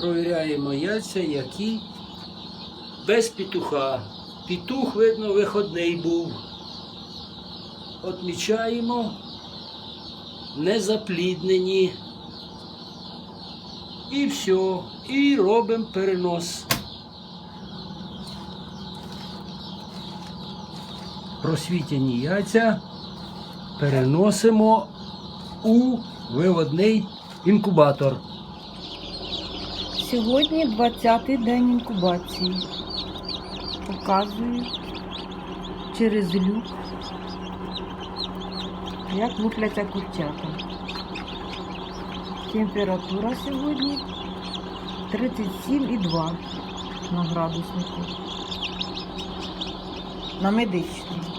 Провіряємо яйця, які без петуха. Петух, видно, виходний був. Отмічаємо незапліднені. І все. І робимо перенос. Просвітяні яйця переносимо у виводний інкубатор. Сьогодні 20-й день інкубації. Показую через люк, як лупляться курчата. Температура сьогодні 37,2 на градуснику. На медичній.